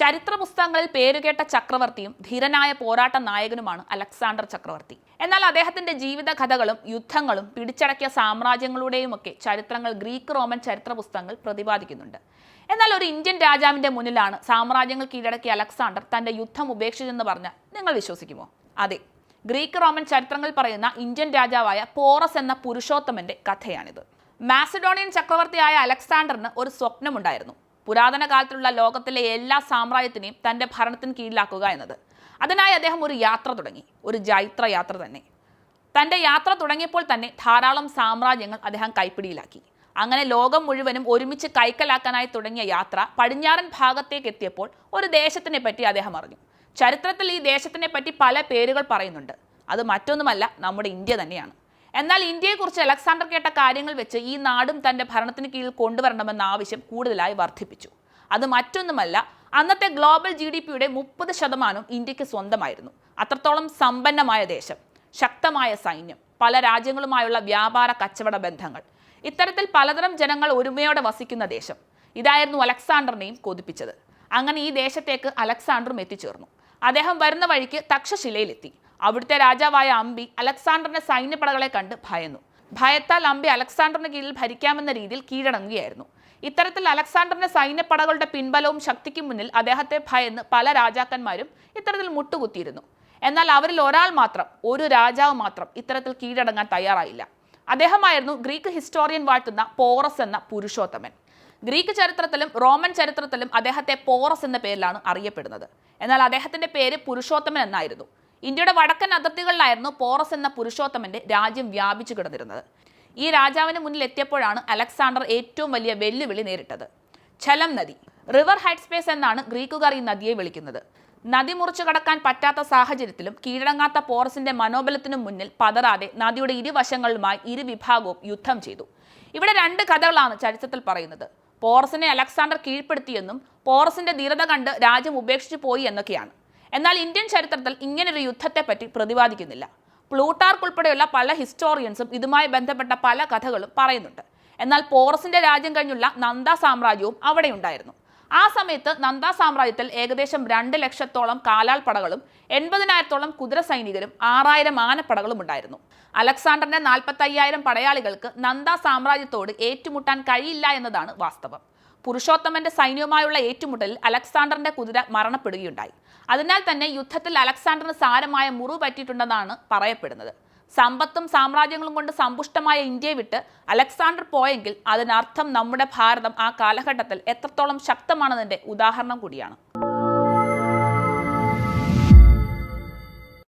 ചരിത്ര പുസ്തകങ്ങളിൽ പേരുകേട്ട ചക്രവർത്തിയും ധീരനായ പോരാട്ട നായകനുമാണ് അലക്സാണ്ടർ ചക്രവർത്തി. എന്നാൽ അദ്ദേഹത്തിന്റെ ജീവിത കഥകളും യുദ്ധങ്ങളും പിടിച്ചടക്കിയ സാമ്രാജ്യങ്ങളുടെയുമൊക്കെ ചരിത്രങ്ങൾ ഗ്രീക്ക് റോമൻ ചരിത്ര പുസ്തകങ്ങൾ പ്രതിപാദിക്കുന്നുണ്ട്. എന്നാൽ ഒരു ഇന്ത്യൻ രാജാവിന്റെ മുന്നിലാണ് സാമ്രാജ്യങ്ങൾ കീഴടക്കിയ അലക്സാണ്ടർ തന്റെ യുദ്ധം ഉപേക്ഷിച്ചെന്ന് പറഞ്ഞാൽ നിങ്ങൾ വിശ്വസിക്കുമോ? അതെ ഗ്രീക്ക് റോമൻ ചരിത്രങ്ങൾ പറയുന്ന ഇന്ത്യൻ രാജാവായ പോറസ് എന്ന പുരുഷോത്തമന്റെ കഥയാണിത്. മാസഡോണിയൻ ചക്രവർത്തിയായ അലക്സാണ്ടറിന് ഒരു സ്വപ്നമുണ്ടായിരുന്നു. പുരാതന കാലത്തിലുള്ള ലോകത്തിലെ എല്ലാ സാമ്രാജ്യത്തിനെയും തന്റെ ഭരണത്തിന് കീഴിലാക്കുക എന്നത്. അതിനായി അദ്ദേഹം ഒരു യാത്ര തുടങ്ങി. ഒരു ജൈത്ര യാത്ര തന്നെ. തന്റെ യാത്ര തുടങ്ങിയപ്പോൾ തന്നെ ധാരാളം സാമ്രാജ്യങ്ങൾ അദ്ദേഹം കൈപ്പിടിയിലാക്കി. അങ്ങനെ ലോകം മുഴുവനും ഒരുമിച്ച് കൈക്കലാക്കാനായി തുടങ്ങിയ യാത്ര പടിഞ്ഞാറൻ ഭാഗത്തേക്ക് എത്തിയപ്പോൾ ഒരു ദേശത്തിനെ പറ്റി അദ്ദേഹം അറിഞ്ഞു. ചരിത്രത്തിൽ ഈ ദേശത്തിനെ പറ്റി പല പേരുകൾ പറയുന്നുണ്ട്. അത് മറ്റൊന്നുമല്ല നമ്മുടെ ഇന്ത്യ തന്നെയാണ്. എന്നാൽ ഇന്ത്യയെക്കുറിച്ച് അലക്സാണ്ടർ കേട്ട കാര്യങ്ങൾ വെച്ച് ഈ നാടും തന്റെ ഭരണത്തിന് കീഴിൽ കൊണ്ടുവരണമെന്ന ആവശ്യം കൂടുതലായി വർദ്ധിപ്പിച്ചു. അത് മറ്റൊന്നുമല്ല അന്നത്തെ ഗ്ലോബൽ ജി ഡി പിയുടെ മുപ്പത് ശതമാനം ഇന്ത്യയ്ക്ക് സ്വന്തമായിരുന്നു. അത്രത്തോളം സമ്പന്നമായ ദേശം ശക്തമായ സൈന്യം പല രാജ്യങ്ങളുമായുള്ള വ്യാപാര കച്ചവട ബന്ധങ്ങൾ ഇത്തരത്തിൽ പലതരം ജനങ്ങൾ ഒരുമയോടെ വസിക്കുന്ന ദേശം. ഇതായിരുന്നു അലക്സാണ്ടറിനെയും കൊതിപ്പിച്ചത്. അങ്ങനെ ഈ ദേശത്തേക്ക് അലക്സാണ്ടറും എത്തിച്ചേർന്നു. അദ്ദേഹം വരുന്ന വഴിക്ക് തക്ഷശിലയിലെത്തി. അവിടുത്തെ രാജാവായ അമ്പി അലക്സാണ്ടറിന്റെ സൈന്യപടകളെ കണ്ട് ഭയന്നു. ഭയത്താൽ അമ്പി അലക്സാണ്ടറിന് കീഴിൽ ഭരിക്കാമെന്ന രീതിയിൽ കീഴടങ്ങുകയായിരുന്നു. ഇത്തരത്തിൽ അലക്സാണ്ടറിന്റെ സൈന്യപടകളുടെ പിൻബലവും ശക്തിക്കും മുന്നിൽ അദ്ദേഹത്തെ ഭയന്ന് പല രാജാക്കന്മാരും ഇത്തരത്തിൽ മുട്ടുകുത്തിയിരുന്നു. എന്നാൽ അവരിൽ ഒരാൾ മാത്രം ഒരു രാജാവ് മാത്രം ഇത്തരത്തിൽ കീഴടങ്ങാൻ തയ്യാറായില്ല. അദ്ദേഹമായിരുന്നു ഗ്രീക്ക് ഹിസ്റ്റോറിയൻ വാഴ്ത്തുന്ന പോറസ് എന്ന പുരുഷോത്തമൻ. ഗ്രീക്ക് ചരിത്രത്തിലും റോമൻ ചരിത്രത്തിലും അദ്ദേഹത്തെ പോറസ് എന്ന പേരിലാണ് അറിയപ്പെടുന്നത്. എന്നാൽ അദ്ദേഹത്തിന്റെ പേര് പുരുഷോത്തമൻ എന്നായിരുന്നു. ഇന്ത്യയുടെ വടക്കൻ അതിർത്തികളിലായിരുന്നു പോറസ് എന്ന പുരുഷോത്തമന്റെ രാജ്യം വ്യാപിച്ചു കിടന്നിരുന്നത്. ഈ രാജാവിന് മുന്നിൽ എത്തിയപ്പോഴാണ് അലക്സാണ്ടർ ഏറ്റവും വലിയ വെല്ലുവിളി നേരിട്ടത്. ഛലം നദി റിവർ ഹൈറ്റ് സ്പേസ് എന്നാണ് ഗ്രീക്കുകാർ ഈ നദിയെ വിളിക്കുന്നത്. നദി മുറിച്ചു കടക്കാൻ പറ്റാത്ത സാഹചര്യത്തിലും കീഴടങ്ങാത്ത പോറസിന്റെ മനോബലത്തിനും മുന്നിൽ പതറാതെ നദിയുടെ ഇരുവശങ്ങളിലുമായി ഇരുവിഭാഗവും യുദ്ധം ചെയ്തു. ഇവിടെ രണ്ട് കഥകളാണ് ചരിത്രത്തിൽ പറയുന്നത്. പോറസിനെ അലക്സാണ്ടർ കീഴ്പ്പെടുത്തിയെന്നും പോറസിന്റെ ധീരത കണ്ട് രാജ്യം ഉപേക്ഷിച്ചു പോയി എന്നൊക്കെയാണ്. എന്നാൽ ഇന്ത്യൻ ചരിത്രത്തിൽ ഇങ്ങനൊരു യുദ്ധത്തെപ്പറ്റി പ്രതിപാദിക്കുന്നില്ല. പ്ലൂട്ടാർക്ക് ഉൾപ്പെടെയുള്ള പല ഹിസ്റ്റോറിയൻസും ഇതുമായി ബന്ധപ്പെട്ട പല കഥകളും പറയുന്നുണ്ട്. എന്നാൽ പോറസിന്റെ രാജ്യം കഴിഞ്ഞുള്ള നന്ദ സാമ്രാജ്യവും അവിടെ ഉണ്ടായിരുന്നു. ആ സമയത്ത് നന്ദ സാമ്രാജ്യത്തിൽ ഏകദേശം രണ്ട് ലക്ഷത്തോളം കാലാൾ പടകളും എൺപതിനായിരത്തോളം കുതിര സൈനികരും ആറായിരം ആനപ്പടകളും ഉണ്ടായിരുന്നു. അലക്സാണ്ടറിന്റെ നാൽപ്പത്തയ്യായിരം പടയാളികൾക്ക് നന്ദ സാമ്രാജ്യത്തോട് ഏറ്റുമുട്ടാൻ കഴിയില്ല എന്നതാണ് വാസ്തവം. പുരുഷോത്തമന്റെ സൈന്യവുമായുള്ള ഏറ്റുമുട്ടലിൽ അലക്സാണ്ടറിന്റെ കുതിര മരണപ്പെടുകയുണ്ടായി. അതിനാൽ തന്നെ യുദ്ധത്തിൽ അലക്സാണ്ടറിന് സാരമായ മുറിവ് പറ്റിയിട്ടുണ്ടെന്നാണ് പറയപ്പെടുന്നത്. സമ്പത്തും സാമ്രാജ്യങ്ങളും കൊണ്ട് സമ്പുഷ്ടമായ ഇന്ത്യയെ വിട്ട് അലക്സാണ്ടർ പോയെങ്കിൽ അതിനർത്ഥം നമ്മുടെ ഭാരതം ആ കാലഘട്ടത്തിൽ എത്രത്തോളം ശക്തമാണെന്നതിന്റെ ഉദാഹരണം കൂടിയാണ്.